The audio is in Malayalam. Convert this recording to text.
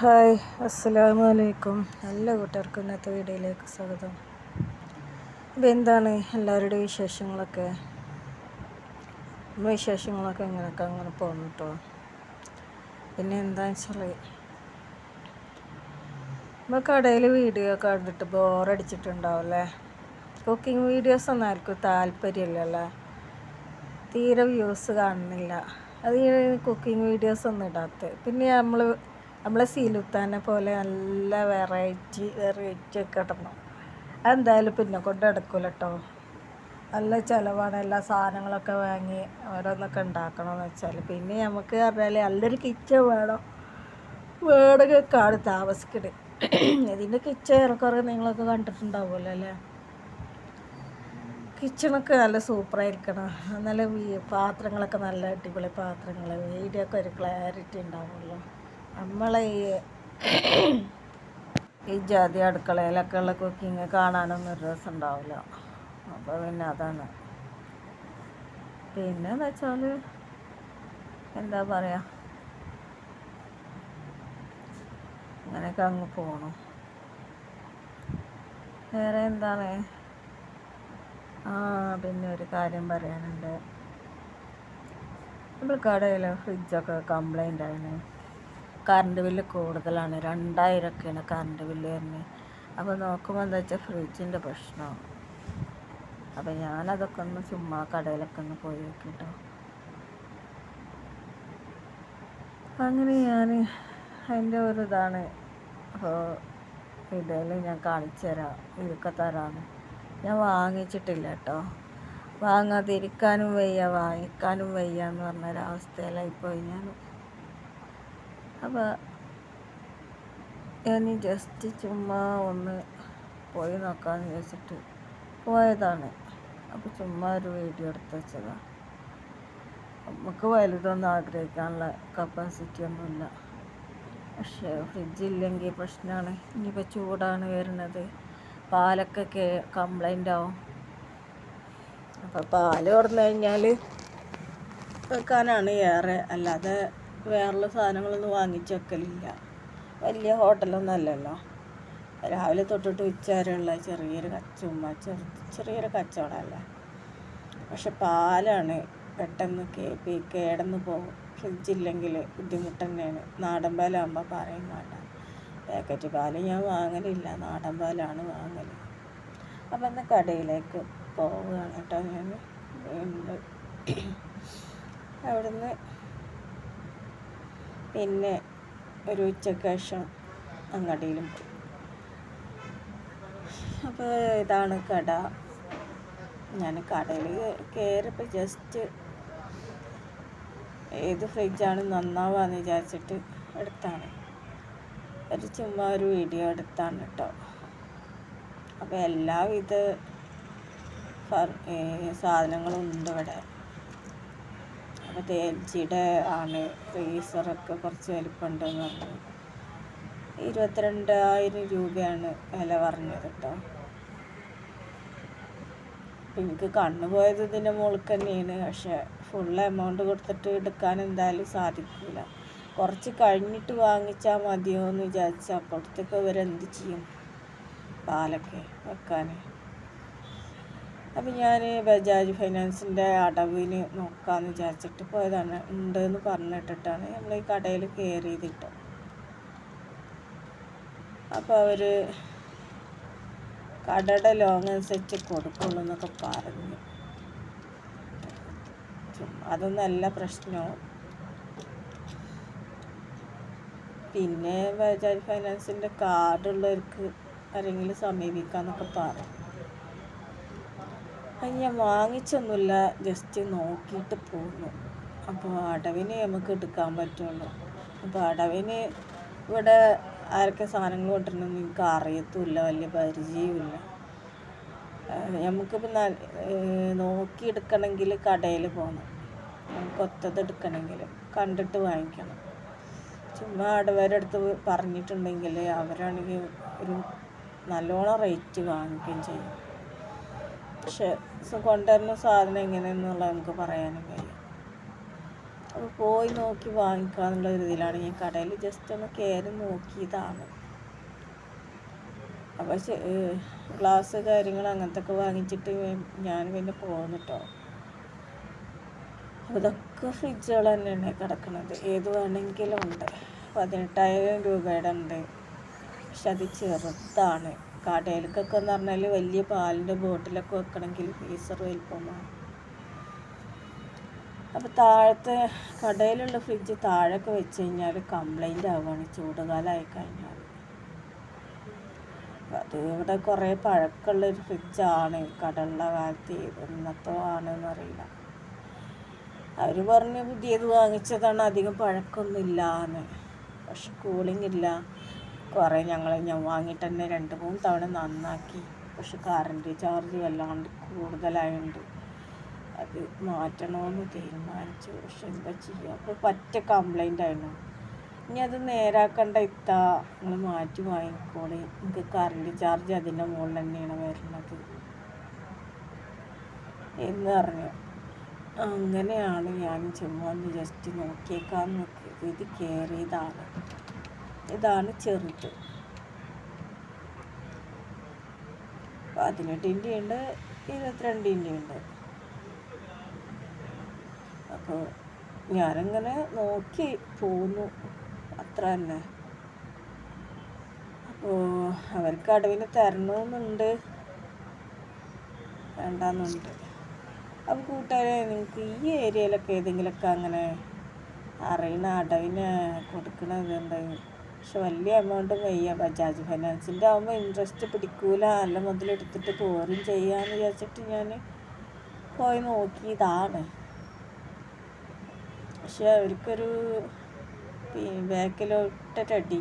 ഹായ് അസ്സലാമു അലൈക്കും എല്ലാ കൂട്ടുകാർക്കും ഇന്നത്തെ വീഡിയോയിലേക്ക് സ്വാഗതം. അപ്പോൾ എന്താണ് എല്ലാവരുടെയും വിശേഷങ്ങളൊക്കെ? നമ്മുടെ വിശേഷങ്ങളൊക്കെ എങ്ങനെയൊക്കെ അങ്ങനെ പോകുന്നു കേട്ടോ പിന്നെ എന്താണെന്ന് വെച്ചാൽ നമ്മൾ കടയിൽ വീഡിയോ കണ്ടിട്ട് ബോറടിച്ചിട്ടുണ്ടാവില്ലേ? കുക്കിംഗ് വീഡിയോസ് ഒന്നും ആർക്കും താല്പര്യമില്ലല്ലേ? തീരെ വ്യൂസ് കാണുന്നില്ല. അത് കുക്കിംഗ് വീഡിയോസ് ഒന്നും ഇടാത്ത. പിന്നെ നമ്മൾ നമ്മളെ സീലുത്താനെ പോലെ നല്ല വെറൈറ്റി വെറൈറ്റി ഒക്കെ ഇടണം. അതെന്തായാലും പിന്നെ കൊണ്ട് എടുക്കൂല കേട്ടോ നല്ല ചിലവാണ് എല്ലാ സാധനങ്ങളൊക്കെ വാങ്ങി ഓരോന്നൊക്കെ ഉണ്ടാക്കണമെന്ന് വെച്ചാൽ പിന്നെ നമുക്ക് പറഞ്ഞാൽ നല്ലൊരു കിച്ചൺ വേണം. വേടകക്കാണ് താമസിക്കണത് ഇതിന്റെ കിച്ചൺ ഏറെക്കുറെ നിങ്ങളൊക്കെ കണ്ടിട്ടുണ്ടാവുമല്ലോ അല്ലേ? കിച്ചണൊക്കെ നല്ല സൂപ്പറായിരിക്കണം നല്ല പാത്രങ്ങളൊക്കെ നല്ല അടിപൊളി പാത്രങ്ങൾ വീഡിയോ ഒക്കെ ഒരു ക്ലാരിറ്റി ഉണ്ടാവുമല്ലോ നമ്മളെ ഈ ജാതി അടുക്കളയിലൊക്കെ ഉള്ള കുക്കിങ് കാണാനൊന്നും ഒരു രസം ഉണ്ടാവില്ല. അപ്പോൾ പിന്നെ അതാണ്. പിന്നെ എന്ന് വെച്ചാൽ എന്താ പറയുക അങ്ങനെയൊക്കെ അങ്ങ് പോകണം വേറെ എന്താണ്? ആ പിന്നെ ഒരു കാര്യം പറയാനുണ്ട്. നമ്മൾ കടയിൽ ഫ്രിഡ്ജൊക്കെ കംപ്ലൈന്റ് ആണ് കറണ്ട് ബില്ല് കൂടുതലാണ്. രണ്ടായിരമൊക്കെയാണ് കറണ്ട് ബില്ല് വരുന്നത്. അപ്പോൾ നോക്കുമ്പോൾ എന്താ വെച്ചാൽ ഫ്രിഡ്ജിന്റെ പ്രശ്നമാണ് അപ്പോൾ ഞാനതൊക്കെ ഒന്ന് ചുമ്മാ കടയിലൊക്കെ ഒന്ന് പോയി നോക്കിട്ടോ. അങ്ങനെ ഞാൻ അതിന്റെ ഒരു ഇതാണ്. അപ്പോൾ ഇതിൽ ഞാൻ കാണിച്ചു തരാം. ഇതൊക്കെ തരാമെന്ന്. ഞാൻ വാങ്ങിച്ചിട്ടില്ല കേട്ടോ. വാങ്ങാതിരിക്കാനും വയ്യ വാങ്ങിക്കാനും വയ്യ എന്ന് പറഞ്ഞൊരവസ്ഥയിലായി പോയി ഞാൻ. അപ്പോൾ ഞാൻ ജസ്റ്റ് ചുമ്മാ ഒന്ന് പോയി നോക്കാമെന്ന് വിചാരിച്ചിട്ട് പോയതാണ്. അപ്പോൾ ചുമ്മാ ഒരു വീഡിയോ എടുത്ത് വെച്ചതാണ് നമുക്ക് വലുതൊന്നും ആഗ്രഹിക്കാനുള്ള കപ്പാസിറ്റി ഒന്നുമില്ല. പക്ഷേ ഫ്രിഡ്ജില്ലെങ്കിൽ പ്രശ്നമാണ്. ഇനിയിപ്പോൾ ചൂടാണ് വരുന്നത്. പാലൊക്കെ കംപ്ലൈന്റ് ആവും. അപ്പോൾ പാൽ തുറന്നു കഴിഞ്ഞാൽ വെക്കാനാണ് ഏറെ അല്ലാതെ വേറുള്ള സാധനങ്ങളൊന്നും വാങ്ങിച്ച് വെക്കലില്ല വലിയ ഹോട്ടലൊന്നും അല്ലല്ലോ. രാവിലെ തൊട്ടിട്ട് ഉച്ച വരെയുള്ള ചെറിയൊരു ചുമ്മാ ചെറു ചെറിയൊരു കച്ചവടമല്ലേ. പക്ഷെ പാലാണ് പെട്ടെന്ന് കേ കേടന്ന് പോകും ഫ്രിഡ്ജില്ലെങ്കിൽ ബുദ്ധിമുട്ട് തന്നെയാണ്. നാടൻ പാലാകുമ്പോൾ പറയും വേണ്ട. പാക്കറ്റ് പാൽ ഞാൻ വാങ്ങലില്ല. നാടൻ പാലാണ് വാങ്ങൽ അപ്പം എന്നാൽ കടയിലേക്ക് പോവുകയാണ് കേട്ടോ ഞാൻ. അവിടുന്ന് പിന്നെ ഒരു ഉച്ചയ്ക്ക് ശേഷം അങ്ങടിയിലും അപ്പോൾ ഇതാണ് കട. ഞാൻ കടയിൽ കയറിയപ്പോൾ ജസ്റ്റ് ഏത് ഫ്രിഡ്ജാണ് നന്നാവാന്ന് വിചാരിച്ചിട്ട് എടുത്താണ്. ഒരു ചുമ്മാ ഒരു വീഡിയോ എടുത്താണ് കേട്ടോ അപ്പോൾ എല്ലാവിധ സാധനങ്ങളും ഉണ്ട് ഇവിടെ. അപ്പോൾ തേൽച്ചിയുടെ ആണ് ഫ്രീസറൊക്കെ കുറച്ച് വലിപ്പമുണ്ടെന്ന് പറഞ്ഞു. ഇരുപത്തിരണ്ടായിരം രൂപയാണ് വില പറഞ്ഞത് കേട്ടോ. എനിക്ക് കണ്ണു പോയത് ഇതിന്റെ മുകളിൽ തന്നെയാണ്. പക്ഷെ ഫുൾ എമൗണ്ട് കൊടുത്തിട്ട് എടുക്കാൻ എന്തായാലും സാധിക്കില്ല കുറച്ച് കഴിഞ്ഞിട്ട് വാങ്ങിച്ചാൽ മതിയോ എന്ന് വിചാരിച്ചാൽ അപ്പോഴത്തേക്ക് ഇവരെന്ത് ചെയ്യും? പാലൊക്കെ വെക്കാൻ അപ്പം ഞാൻ ബജാജ് ഫൈനാൻസിന്റെ അടവിന് നോക്കാമെന്ന് വിചാരിച്ചിട്ട് പോയതാണ്. ഉണ്ടെന്ന് പറഞ്ഞിട്ടിട്ടാണ് നമ്മൾ ഈ കടയിൽ കയറിയത് കേട്ടോ അപ്പോൾ അവർ കടയുടെ ലോങ് അനുസരിച്ച് കൊടുക്കുള്ളൂ എന്നൊക്കെ പറഞ്ഞു. അതൊന്നല്ല പ്രശ്നവും പിന്നെ ബജാജ് ഫൈനാൻസിന്റെ കാർഡുള്ളവർക്ക് ആരെങ്കിലും സമീപിക്കാമെന്നൊക്കെ പറഞ്ഞു. അത് ഞാൻ വാങ്ങിച്ചൊന്നുമില്ല. ജസ്റ്റ് നോക്കിയിട്ട് പോന്നു. അപ്പോൾ അടവിന് നമുക്ക് എടുക്കാൻ പറ്റുള്ളൂ. അപ്പോൾ അടവിന് ഇവിടെ ആരൊക്കെ സാധനങ്ങൾ കൊണ്ടുവരണമെന്ന് എനിക്ക് അറിയത്തുമില്ല. വലിയ പരിചയമില്ല നമുക്കിപ്പോൾ നോക്കി എടുക്കണമെങ്കിൽ കടയിൽ പോകണം. നമുക്ക് ഒത്തത് എടുക്കണമെങ്കിൽ കണ്ടിട്ട് വാങ്ങിക്കണം. ചുമ്മാ അടവരടുത്ത് പറഞ്ഞിട്ടുണ്ടെങ്കിൽ അവരാണെങ്കിൽ ഒരു നല്ലോണം റേറ്റ് വാങ്ങിക്കുകയും ചെയ്യും. പക്ഷെ കൊണ്ടുവരുന്ന സാധനം എങ്ങനെയെന്നുള്ളത് നമുക്ക് പറയാനും കഴിയും. അപ്പോൾ പോയി നോക്കി വാങ്ങിക്കാന്നുള്ള ഒരു ഇതിലാണ് ഞാൻ കടയിൽ ജസ്റ്റ് ഒന്ന് കയറി നോക്കിയതാണ്. അപ്പോൾ ഗ്ലാസ് കാര്യങ്ങൾ അങ്ങനത്തെ ഒക്കെ വാങ്ങിച്ചിട്ട് ഞാൻ പിന്നെ പോന്നിട്ടോ. അതൊക്കെ ഫ്രിഡ്ജുകൾ തന്നെയാണ് കിടക്കുന്നത് ഏത് വേണമെങ്കിലും ഉണ്ട്. പതിനെട്ടായിരം രൂപയുടെ ഉണ്ട്. പക്ഷെ അത് ചെറുതാണ്. കടയിലേക്കൊക്കെ എന്ന് പറഞ്ഞാൽ വലിയ പാലിന്റെ ബോട്ടിലൊക്കെ വെക്കണമെങ്കിൽ ഫീസർ വലിപ്പമാണ് അപ്പോൾ താഴത്തെ കടയിലുള്ള ഫ്രിഡ്ജ് താഴൊക്കെ വെച്ച് കഴിഞ്ഞാൽ കംപ്ലൈന്റ് ആവുകയാണ് ചൂടുകാലമായി കഴിഞ്ഞാൽ അത് ഇവിടെ കുറേ പഴക്കമുള്ളൊരു ഫ്രിഡ്ജാണ് കടലുള്ള കാലത്ത് ഇന്നത്തോ ആണെന്ന് അറിയില്ല. അവർ പറഞ്ഞ് പുതിയത് വാങ്ങിച്ചതാണ് അധികം പഴക്കമൊന്നുമില്ല എന്ന് പക്ഷെ കൂളിംഗ് ഇല്ല. കുറേ ഞങ്ങൾ ഞാൻ വാങ്ങിയിട്ട് തന്നെ രണ്ട് മൂന്ന് തവണ നന്നാക്കി. പക്ഷെ കറണ്ട് ചാർജ് വല്ലാണ്ട് കൂടുതലായുണ്ട് അത് മാറ്റണമെന്ന് തീരുമാനിച്ചു. പക്ഷെ എന്താ ചെയ്യുക അപ്പോൾ പറ്റ കംപ്ലൈന്റ് ആയിരുന്നു. ഇനി അത് നേരാക്കണ്ട ഇത്ത. നിങ്ങൾ മാറ്റി വാങ്ങിക്കോളി. നിങ്ങൾക്ക് കറണ്ട് ചാർജ് അതിന്റെ മുകളിൽ തന്നെയാണ് വരുന്നത്. എന്ന് പറഞ്ഞു. അങ്ങനെയാണ് ഞാൻ ചുമ്മാ ഒന്ന് ജസ്റ്റ് നോക്കിയേക്കാന്ന് നോക്കിയത് ഇത് കയറിയതാണ് ഇതാണ് ചെറുത്. പതിനെട്ടിന്റെ ഉണ്ട് ഇരുപത്തിരണ്ടിന്റെ ഉണ്ട് അപ്പോൾ ഞാനങ്ങനെ നോക്കി പോന്നു. അത്ര തന്നെ. അപ്പോൾ അവർക്ക് അടവിന് തരണമെന്നുണ്ട്. വേണ്ടാന്നുണ്ട്. അപ്പം കൂട്ടുകാരെ നിങ്ങൾക്ക് ഈ ഏരിയയിലൊക്കെ ഏതെങ്കിലുമൊക്കെ അങ്ങനെ അറിയണ അടവിന് കൊടുക്കണതുണ്ടെങ്കിൽ പക്ഷെ വലിയ എമൗണ്ട് വയ്യ. ബജാജ് ഫൈനാൻസിന്റെ ആകുമ്പോൾ ഇൻട്രസ്റ്റ് പിടിക്കൂല. നല്ല മുതലെടുത്തിട്ട് പോരും ചെയ്യാമെന്ന് വിചാരിച്ചിട്ട് ഞാൻ പോയി നോക്കിയതാണ്. പക്ഷെ അവർക്കൊരു ബാക്കിലോട്ടടി